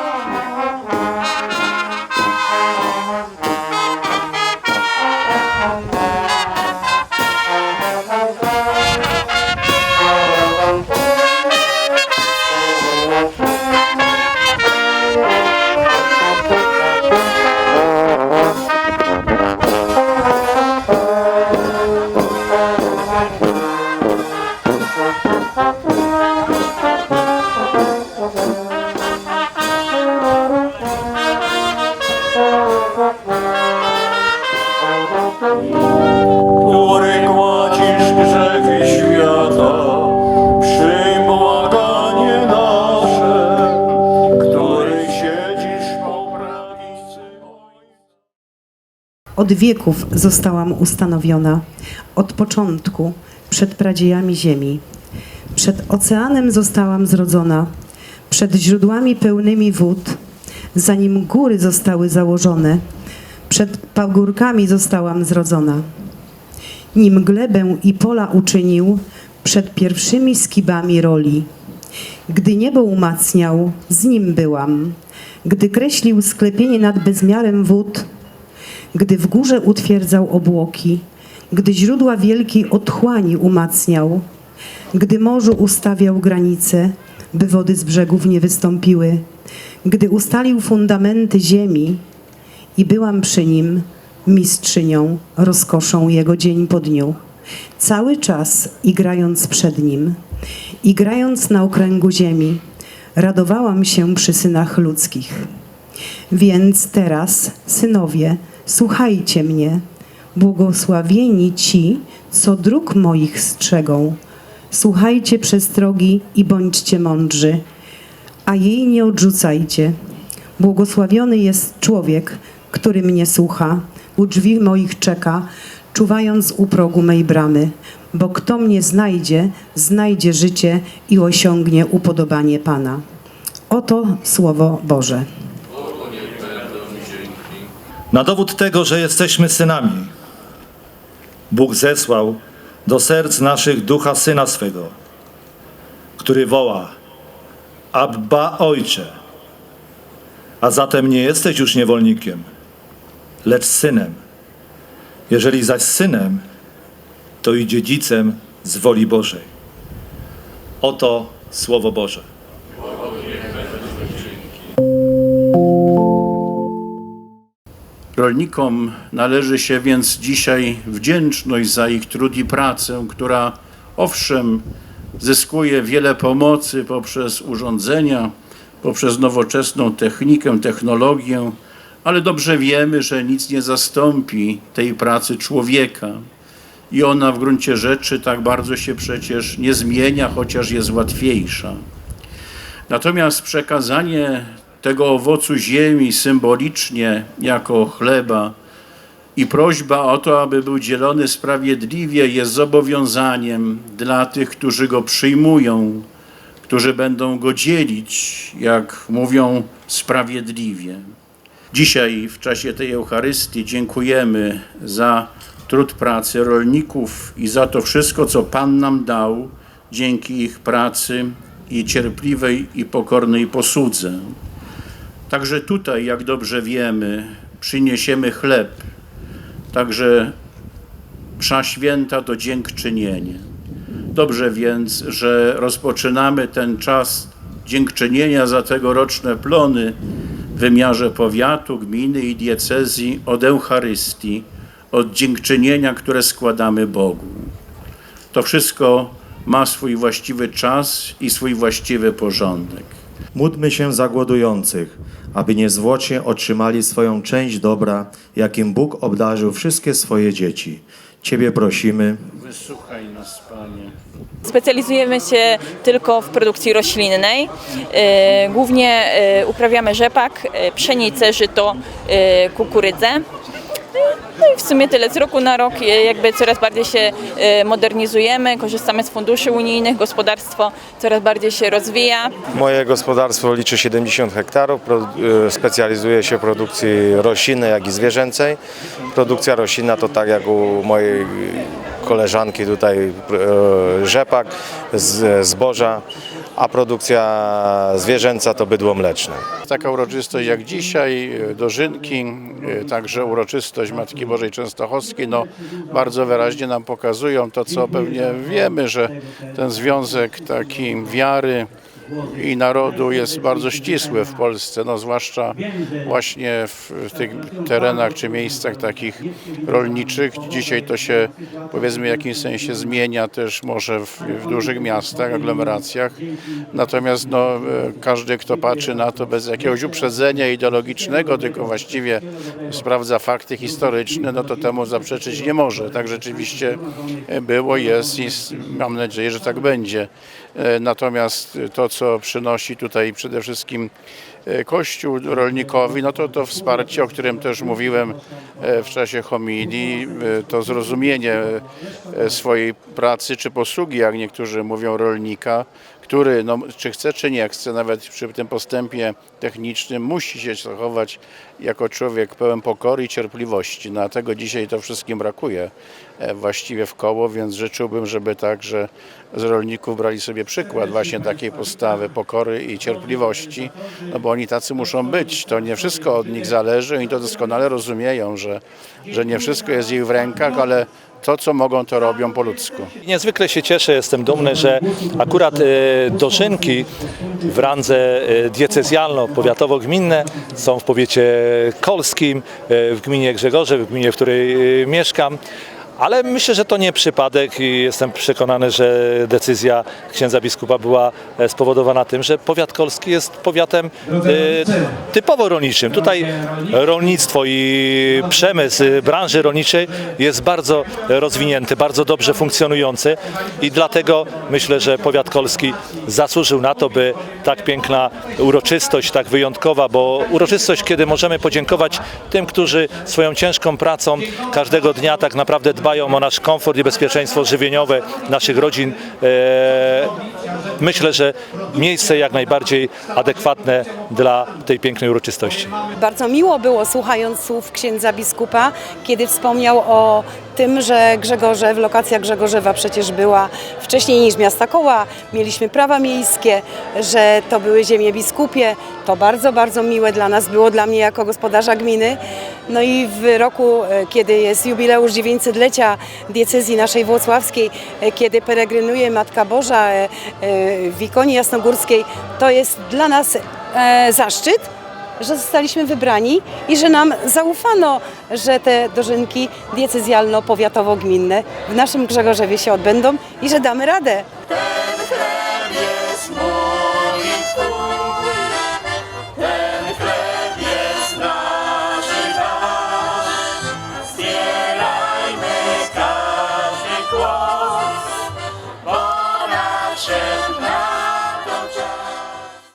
który Od wieków zostałam ustanowiona, od początku, przed pradziejami ziemi. Przed oceanem zostałam zrodzona, przed źródłami pełnymi wód, zanim góry zostały założone, przed pagórkami zostałam zrodzona. Nim glebę i pola uczynił, przed pierwszymi skibami roli. Gdy niebo umacniał, z nim byłam. Gdy kreślił sklepienie nad bezmiarem wód, gdy w górze utwierdzał obłoki, gdy źródła wielkiej otchłani umacniał, gdy morzu ustawiał granice, by wody z brzegów nie wystąpiły, gdy ustalił fundamenty ziemi i byłam przy nim mistrzynią, rozkoszą jego dzień po dniu, cały czas igrając przed nim, igrając na okręgu ziemi, radowałam się przy synach ludzkich. Więc teraz, synowie, słuchajcie mnie, błogosławieni ci, co dróg moich strzegą. Słuchajcie przestrogi i bądźcie mądrzy, a jej nie odrzucajcie. Błogosławiony jest człowiek, który mnie słucha, u drzwi moich czeka, czuwając u progu mej bramy. Bo kto mnie znajdzie, znajdzie życie i osiągnie upodobanie Pana. Oto Słowo Boże. Na dowód tego, że jesteśmy synami, Bóg zesłał do serc naszych ducha syna swego, który woła: Abba Ojcze. A zatem nie jesteś już niewolnikiem, lecz synem. Jeżeli zaś synem, to i dziedzicem z woli Bożej. Oto Słowo Boże. Rolnikom należy się więc dzisiaj wdzięczność za ich trud i pracę, która owszem zyskuje wiele pomocy poprzez urządzenia, poprzez nowoczesną technikę, technologię, ale dobrze wiemy, że nic nie zastąpi tej pracy człowieka. I ona w gruncie rzeczy tak bardzo się przecież nie zmienia, chociaż jest łatwiejsza. Natomiast przekazanie tego owocu ziemi symbolicznie jako chleba i prośba o to, aby był dzielony sprawiedliwie, jest zobowiązaniem dla tych, którzy go przyjmują, którzy będą go dzielić, jak mówią, sprawiedliwie. Dzisiaj w czasie tej Eucharystii dziękujemy za trud pracy rolników i za to wszystko, co Pan nam dał dzięki ich pracy i cierpliwej i pokornej posłudze. Także tutaj, jak dobrze wiemy, przyniesiemy chleb. Także msza święta to dziękczynienie. Dobrze więc, że rozpoczynamy ten czas dziękczynienia za tegoroczne plony w wymiarze powiatu, gminy i diecezji od Eucharystii, od dziękczynienia, które składamy Bogu. To wszystko ma swój właściwy czas i swój właściwy porządek. Módlmy się za głodujących, aby niezwłocznie otrzymali swoją część dobra, jakim Bóg obdarzył wszystkie swoje dzieci. Ciebie prosimy. Wysłuchaj nas, Panie. Specjalizujemy się tylko w produkcji roślinnej. E, Głównie e, uprawiamy rzepak, e, pszenicę, żyto, kukurydzę. No i w sumie tyle. Z roku na rok e, jakby coraz bardziej się e, modernizujemy, korzystamy z funduszy unijnych, gospodarstwo coraz bardziej się rozwija. Moje gospodarstwo liczy 70 hektarów, y, specjalizuje się w produkcji roślinnej, jak i zwierzęcej. Produkcja roślinna to tak jak u mojej koleżanki tutaj e, rzepak, zboża, a produkcja zwierzęca to bydło mleczne. Taka uroczystość jak dzisiaj, e, dożynki, e, także uroczystość Matki Bożej Częstochowskiej, no bardzo wyraźnie nam pokazują to, co pewnie wiemy, że ten związek taki wiary i narodu jest bardzo ścisły w Polsce, no zwłaszcza właśnie w, tych terenach czy miejscach takich rolniczych. Dzisiaj to się powiedzmy w jakimś sensie zmienia też może w, w dużych miastach, aglomeracjach. Natomiast no, każdy, kto patrzy na to bez jakiegoś uprzedzenia ideologicznego, tylko właściwie sprawdza fakty historyczne, no to temu zaprzeczyć nie może. Tak rzeczywiście było, jest i mam nadzieję, że tak będzie. E, Natomiast to, co przynosi tutaj przede wszystkim e, Kościół rolnikowi, no to to wsparcie, o którym też mówiłem e, w czasie homilii, e, to zrozumienie swojej pracy czy posługi, jak niektórzy mówią, rolnika, który, no, czy chce, czy nie chce, nawet przy tym postępie technicznym, musi się zachować jako człowiek pełen pokory i cierpliwości. No, tego dzisiaj to wszystkim brakuje e, właściwie w koło, więc życzyłbym, żeby także z rolników brali sobie przykład właśnie takiej postawy pokory i cierpliwości, no bo oni tacy muszą być. To nie wszystko od nich zależy, oni to doskonale rozumieją, że, że nie wszystko jest ich w rękach, ale to, co mogą, to robią po ludzku. Niezwykle się cieszę, jestem dumny, że akurat e, dożynki w randze e, diecezjalno-powiatowo-gminne są w powiecie kolskim, e, w gminie Grzegorzew, w gminie, w której mieszkam. Ale myślę, że to nie przypadek i jestem przekonany, że decyzja księdza biskupa była e, spowodowana tym, że powiat kolski jest powiatem e, typowo rolniczym. Tutaj rolnictwo i przemysł e, branży rolniczej jest bardzo rozwinięty, bardzo dobrze funkcjonujący i dlatego myślę, że powiat kolski zasłużył na to, by tak piękna uroczystość, tak wyjątkowa, bo uroczystość, kiedy możemy podziękować tym, którzy swoją ciężką pracą każdego dnia tak naprawdę dbają o nasz komfort i bezpieczeństwo żywieniowe naszych rodzin. E, myślę, że miejsce jak najbardziej adekwatne dla tej pięknej uroczystości. Bardzo miło było słuchając słów księdza biskupa, kiedy wspomniał o tym, że Grzegorzew, lokacja Grzegorzewa przecież była wcześniej niż miasta Koła, mieliśmy prawa miejskie, że to były ziemie biskupie. To bardzo, bardzo miłe dla nas było, dla mnie jako gospodarza gminy. No i w roku, e, kiedy jest jubileusz 900-lecia diecezji naszej włocławskiej, e, kiedy peregrynuje Matka Boża e, w ikonie jasnogórskiej, to jest dla nas zaszczyt, że zostaliśmy wybrani i że nam zaufano, że te dożynki diecezjalno-powiatowo-gminne w naszym Grzegorzewie się odbędą i że damy radę.